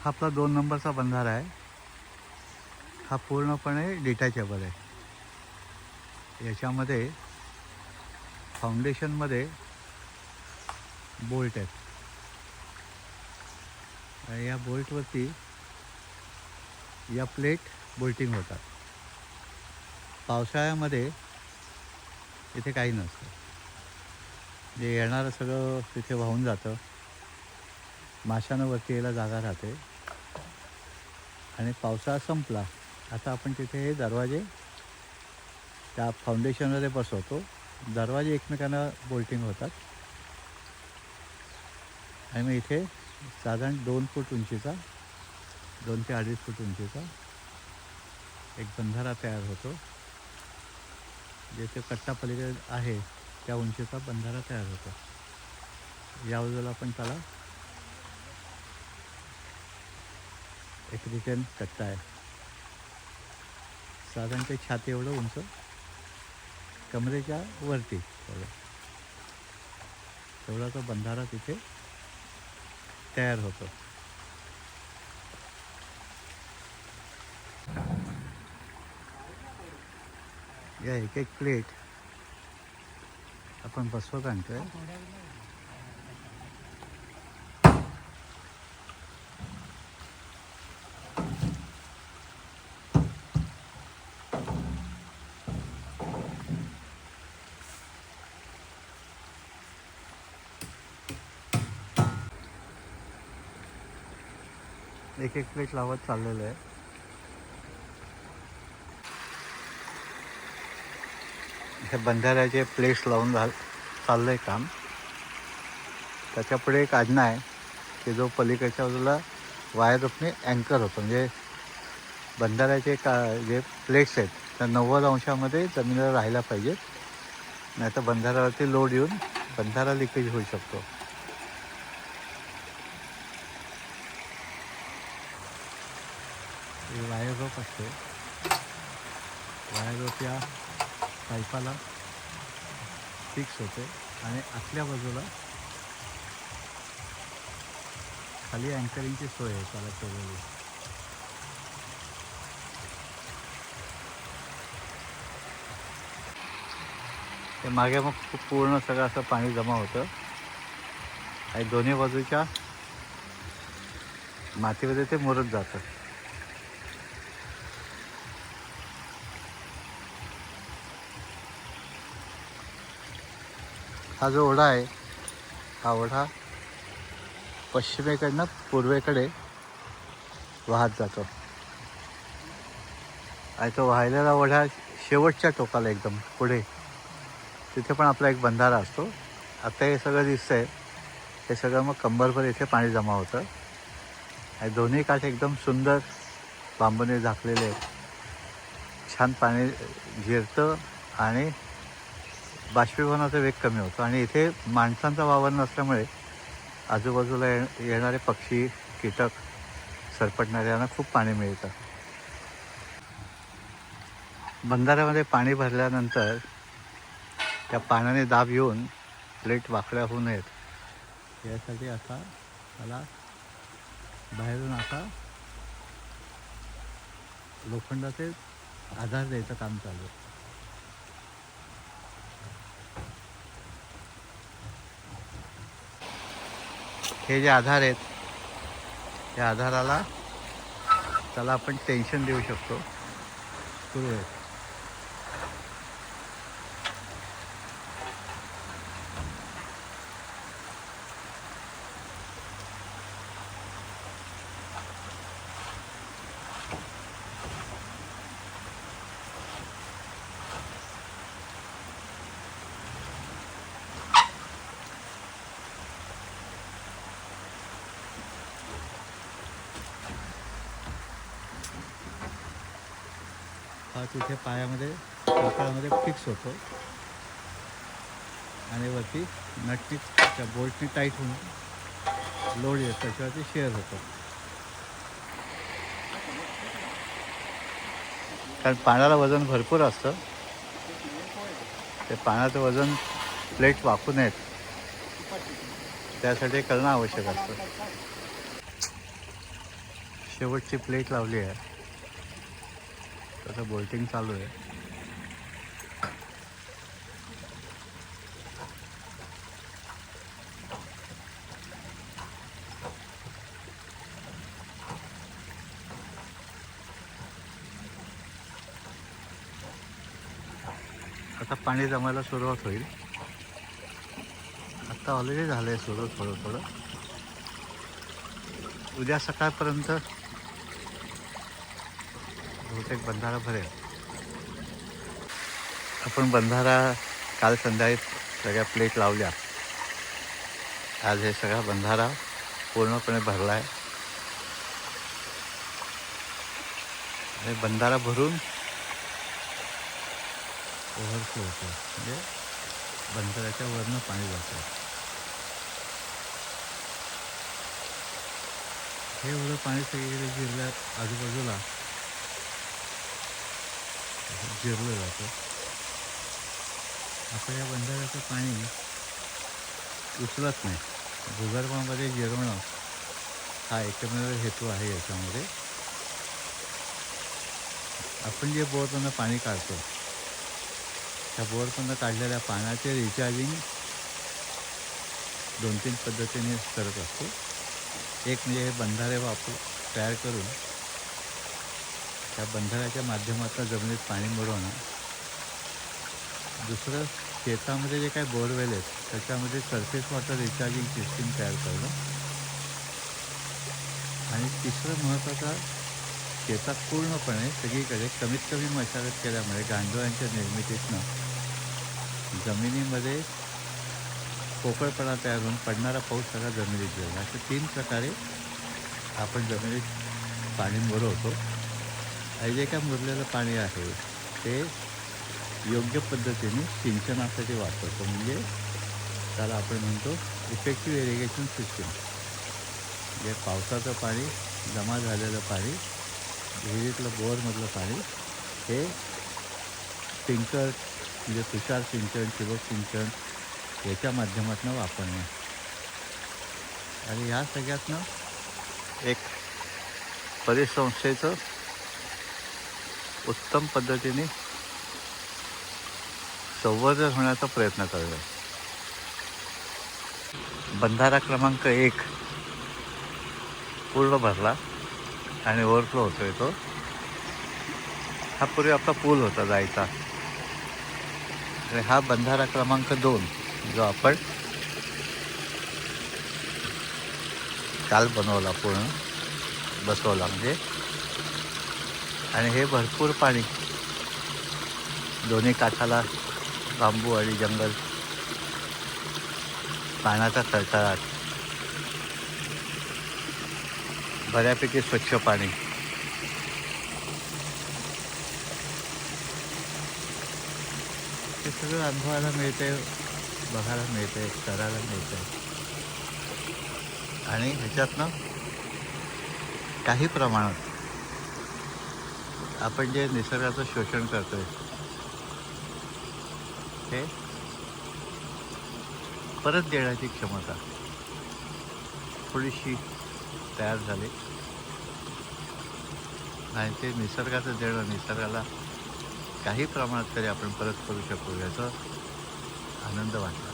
हा आपला दोन नंबरचा बंधारा आहे. हा पूर्णपणे डिटॅचेबल आहे. याच्यामध्ये फाउंडेशनमध्ये बोल्ट आहेत. या बोल्टवरती या प्लेट बोल्टिंग होतात. पावसाळ्यामध्ये इथे काही नसतं. जे येणारं सगळं तिथे वाहून जातं. माशानं वरती यायला जागा राहते. आणि पावसाळा संपला. आता आपण तिथे हे दरवाजे त्या फाउंडेशनमध्ये बसवतो. दरवाजे एकमेकांना बोल्टिंग होतात. आणि मग इथे साधारण दोन फूट उंचीचा दोन ते अडीच फूट उंचीचा एक बंधारा तयार होतो. जेथे कट्टा पलीकडे आहे त्या उंचीचा बंधारा तयार होतो. या बाजूला पण त्याला एक रिटर्न कट्टा आहे. साधारण ते छाती एवढं उंच. कमरेच्या वरती. एवढं तेवढा तो बंधारा तिथे तयार होतो. या एक एक प्लेट आपण बसवत आणतोय. एक एक प्लेट लावत चाललेलं आहे. हे बंधाऱ्याचे प्लेट्स लावून झाल चाललं आहे काम त्याच्यापुढे एक आज्ञा आहे की जो पलीकडच्या बाजूला वायर रोपणे अँकर होतो. म्हणजे बंधाऱ्याचे का जे प्लेट्स आहेत त्या नव्वद अंशामध्ये जमिनीला राहायला पाहिजेत. नाही तर बंधाऱ्यावरती लोड येऊन बंधारा लिकेज होऊ शकतो. हे रोप असते वायर रोप या पाईपाला फिक्स होते. आणि आतल्या बाजूला खाली अँकरिंगची सोय आहे त्याला केलेली. ते मागे मग पूर्ण सगळं असं पाणी जमा होतं. आणि दोन्ही बाजूच्या मातीमध्ये ते मुरत जातं. हा जो ओढा आहे हा ओढा पश्चिमेकडनं पूर्वेकडे वाहत जातो. आणि तो वाहिलेला ओढा शेवटच्या टोकाला एकदम पुढे. तिथे पण आपला एक बंधारा असतो. आता हे सगळं दिसतंय. हे सगळं मग कंबरभर इथे पाणी जमा होतं. आणि दोन्ही काठ एकदम सुंदर बांबूने झाकलेले आहेत. छान पाणी जिरतं आणि बाष्पीभवनाचा वेग कमी होतो आणि इथे माणसांचा वावर नसल्यामुळे आजूबाजूला ये येणारे पक्षी कीटक सरपटणाऱ्यांना खूप पाणी मिळतं. बंधाऱ्यामध्ये पाणी भरल्यानंतर त्या पाण्याने दाब येऊन प्लेट वाकड्या होऊ नयेत. यासाठी आता मला बाहेरून आता लोखंडाचे आधार द्यायचं काम चालू आहे. हे जे आधार आहेत त्या आधाराला त्याला आपण टेन्शन देऊ शकतो. सुरू आहे. हा तिथे पायामध्ये पोकळामध्ये फिक्स होतो. आणि वरती नटनी त्या बोल्टनी टाईट होऊन लोड येत. त्याच्यावरती शेअर होतो. कारण पाण्याला वजन भरपूर असतं. ते पाण्याचं वजन प्लेट वाकू नयेत. त्यासाठी करणं आवश्यक असतं. शेवटची प्लेट लावली आहे. तसं बोल्टिंग चालू आहे. आता पाणी जमायला सुरुवात होईल. आता ऑलरेडी झालं आहे सुरू थोडं थोडं. उद्या सकाळपर्यंत बहुतेक बंधारा भरेल आपण बंधारा काल संध्याकाळी सगळ्या प्लेट लावल्या. आज हे सगळा बंधारा पूर्णपणे भरला आहे आणि बंधारा भरून ओव्हरफ्लो होतो. म्हणजे बंधाऱ्याच्या वरनं पाणी जातं हे एवढं पाणी सगळीकडे जिरलं आजूबाजूला. जिरलं जातं. आता या बंधाऱ्याचं पाणी उचलत नाही. भूगर्भामध्ये जिरवणं हा एकमेव हेतू आहे याच्यामध्ये. आपण जे बोरमधनं पाणी काढतो त्या बोरमधनं काढलेल्या पाण्याचे रिचार्जिंग दोन तीन पद्धतीने करत असतो. एक म्हणजे हे बंधारे वापर तयार करून त्या बंधाऱ्याच्या माध्यमातून जमिनीत पाणी मुरवणं दुसरं शेतामध्ये जे काही बोरवेल आहेत त्याच्यामध्ये सरफेस वॉटर रिचार्जिंग सिस्टीम तयार करणं. आणि तिसरं महत्त्वाचं शेतात पूर्णपणे सगळीकडे कमीत कमी मशागत केल्यामुळे गांडोळांच्या निर्मितीतनं जमिनीमध्ये पोकळपणा तयार होऊन पडणारा पाऊस सगळा जमिनीत जाईल. अशा तीन प्रकारे आपण जमिनीत पाणी मुरवतो. हे जे काय मुरलेलं पाणी आहे ते योग्य पद्धतीने सिंचनासाठी वापरतो. म्हणजे त्याला आपण म्हणतो इफेक्टिव्ह इरिगेशन सिस्टीम जे पावसाचं पाणी जमा झालेलं पाणी विहिरीतलं बोअरमधलं पाणी हे स्प्रिंकलर म्हणजे तुषार सिंचन ठिबक सिंचन याच्या माध्यमातून वापरणे. आणि ह्या सगळ्यातनं एक परिसंस्थेचं उत्तम पद्धतीने संवर्धन होण्याचा प्रयत्न करूया. बंधारा क्रमांक एक पूर्ण भरला आणि ओव्हरफ्लो होतोय तो. हा पूर्वी आपला पूल होता जायचा. आणि हा बंधारा क्रमांक दोन जो आपण काल बनवला पूर्ण बसवला. म्हणजे आणि हे भरपूर पाणी. दोन्ही काठाला बांबू आणि जंगल. पाण्याचा खळखळाट. बऱ्यापैकी स्वच्छ पाणी. हे सगळं अनुभवायला मिळते बघायला मिळते करायला मिळते. आणि ह्याच्यातनं काही प्रमाणात आपण जे निसर्गाचं शोषण करतोय हे परत देण्याची क्षमता थोडीशी तयार झाली. नाही ते निसर्गाचं देणं निसर्गाला काही प्रमाणात तरी आपण परत करू शकू याचा आनंद वाटतो